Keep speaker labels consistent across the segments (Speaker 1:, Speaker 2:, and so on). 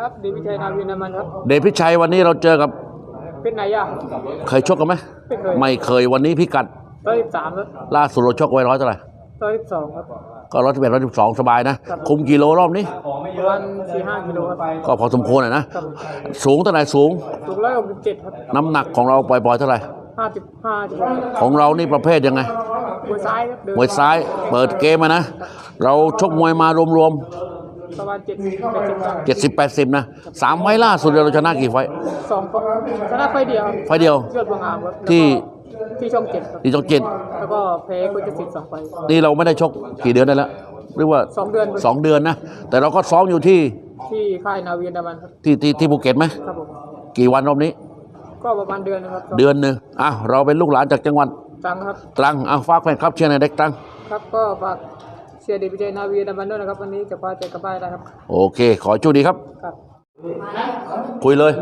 Speaker 1: ครับดีวิชัยนาวินนามันครับ
Speaker 2: เดชพิชัยวันนี้เราเจอกับ
Speaker 1: เป็นไหนอะ
Speaker 2: เคยชกกันไหม
Speaker 1: ไม่เคย
Speaker 2: ไม่เคยวันนี้พิกัด
Speaker 1: ร้อยสิบสามครับ
Speaker 2: ล่าสุดเราชกไว้ร้อยเท่าไหร่
Speaker 1: ร้อยสิบสองครับ
Speaker 2: ก็ร้อยสิบเอ็ดร้อยสิบสองสบายนะ คุมกิโลรอบนี้
Speaker 1: ประมาณสี่ห้ากิโลครับ
Speaker 2: ก็พอสมควรอะนะ
Speaker 1: ครับ
Speaker 2: สูงเท่าไหร่สูง
Speaker 1: สูงร้อยหกสิบเจ็ดครับ
Speaker 2: น้ำหนักของเราปล่อยๆเท่าไหร่
Speaker 1: ห้าสิบห้าสิบ
Speaker 2: ของเรานี่ประเภทยังไง
Speaker 1: มวยซ้ายครับเดิน
Speaker 2: มวยซ้ายเปิดเกมมานะ เราชกมวยมารวม
Speaker 1: ประมาณเจ็ดสิบแปดสิบครับ
Speaker 2: ๆเจ็ดสิบแปดสิบนะสามไฟล์ล่าสุดเราชนะกี่ไฟล์
Speaker 1: สองชนะไฟเดียว
Speaker 2: ไฟล์เดียว
Speaker 1: ยอดบางอามครับแล้วก็
Speaker 2: ที่
Speaker 1: ที่ช่องเจ็ดครับ
Speaker 2: ที่ช่องเจ็ด
Speaker 1: แล้วก็แพ้ก็จะสิบสองไฟ
Speaker 2: นี่เราไม่ได้ชกกี่เดือนได้แล้วหรือว่า
Speaker 1: สองเดือน
Speaker 2: สองเดือนนะ แต่เราก็ซ้อมอยู่ที่
Speaker 1: ที่ค่ายนาวินนามันครับ
Speaker 2: ที่ที่ที่ภูเก็ตไหม
Speaker 1: ครับผม
Speaker 2: กี่วันรอบนี้
Speaker 1: ก็ประมาณเดือนนะครับ
Speaker 2: เดือนหนึ่งอะเราเป็นลูกหลานจากจังหวัด
Speaker 1: จังครับ
Speaker 2: ตรังอะฝากแฟนครับเชียร์ในอยเด็กตรัง
Speaker 1: ครับก็ฝาก เชียร์ดีวิชัยนาวีนามันด้วยนะครับวันนี้จะคว้าใจกลับบ้านได้ครับ
Speaker 2: โอเค ขอให้โชคดีครับ
Speaker 1: ครับ
Speaker 2: คุยเลย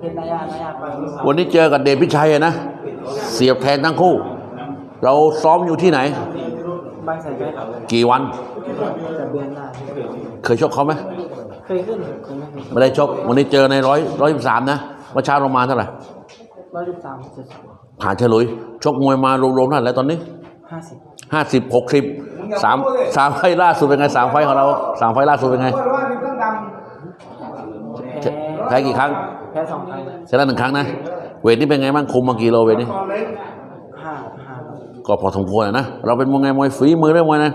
Speaker 1: เป็นนายานายาไป
Speaker 2: วันนี้เจอกับเดชพิชัยอะนะ เสียบแทนทั้งคู่ เราซ้อมอยู่ที่ไหน
Speaker 1: บ้านใส่ใจครับ
Speaker 2: กี่วัน
Speaker 1: จะเบียนได้
Speaker 2: เคยชกเขาไหม
Speaker 1: เคยขึ้นเคยไม่เคย
Speaker 2: ไม่ได้ชก วันนี้เจอในร้อยร้อยสิบสามนะเมื่อเช้าเรามาเท่าไหร่
Speaker 1: ร้อยสิบสามจุด
Speaker 2: ผ่านเฉลุย ชกมวยมารวมๆเท่าไหร่แล้วตอนนี้
Speaker 1: ห้าสิบ
Speaker 2: ห้าสิบหกสิบสามสามไฟล์ล่าสุดเป็นไงสามไฟล์ของเราสามไฟล์ล่าสุดเป็นไง
Speaker 1: แพ้
Speaker 2: แพ้กี่ครั้ง
Speaker 1: แพ้สองครั้ง
Speaker 2: ชนะหนึ่งครั้งนะเวทนี่เป็นไงบ้างคุมมากี่โลเวทนี่
Speaker 1: ห้าห้า
Speaker 2: ก็พอสมควรอะนะเราเป็นมวยไงมวยฝีมือเรื่องมวยนะ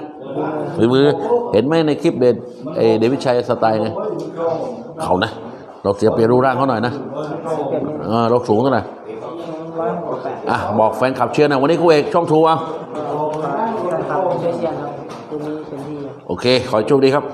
Speaker 2: ฝีมือเห็นไหมในคลิปเดชเอเดวิดชัยสไตล์ไงเขานะเราเสียเปรียบรูปร่างเขาหน่อยนะ
Speaker 1: สิบเอ็ดนี่
Speaker 2: เออเราสูงเท่าไหร่
Speaker 1: ร้อยหกสิบแปด
Speaker 2: อะบอกแฟนขับเชียร์หนะวันนี้คู่เอกช่องทูเอา
Speaker 1: ครับช่วยเชียร์ครับคืนนี้เป็นที่
Speaker 2: โอเค ขอให้โชคดีครับ